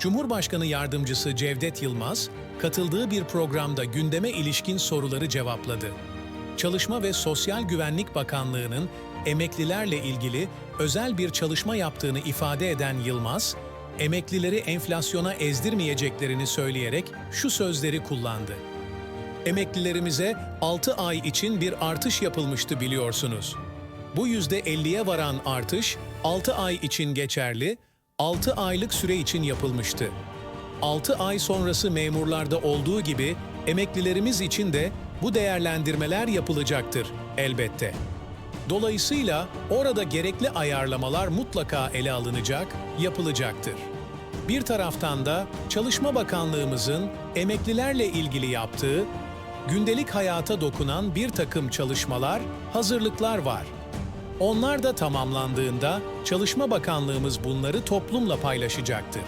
Cumhurbaşkanı Yardımcısı Cevdet Yılmaz, katıldığı bir programda gündeme ilişkin soruları cevapladı. Çalışma ve Sosyal Güvenlik Bakanlığı'nın emeklilerle ilgili özel bir çalışma yaptığını ifade eden Yılmaz, emeklileri enflasyona ezdirmeyeceklerini söyleyerek şu sözleri kullandı. Emeklilerimize 6 ay için bir artış yapılmıştı biliyorsunuz. Bu %50'ye varan artış 6 ay için geçerli, 6 aylık süre için yapılmıştı. 6 ay sonrası memurlarda olduğu gibi emeklilerimiz için de bu değerlendirmeler yapılacaktır elbette. Dolayısıyla orada gerekli ayarlamalar mutlaka ele alınacak, yapılacaktır. Bir taraftan da Çalışma Bakanlığımızın emeklilerle ilgili yaptığı, gündelik hayata dokunan bir takım çalışmalar, hazırlıklar var. Onlar da tamamlandığında Çalışma Bakanlığımız bunları toplumla paylaşacaktır.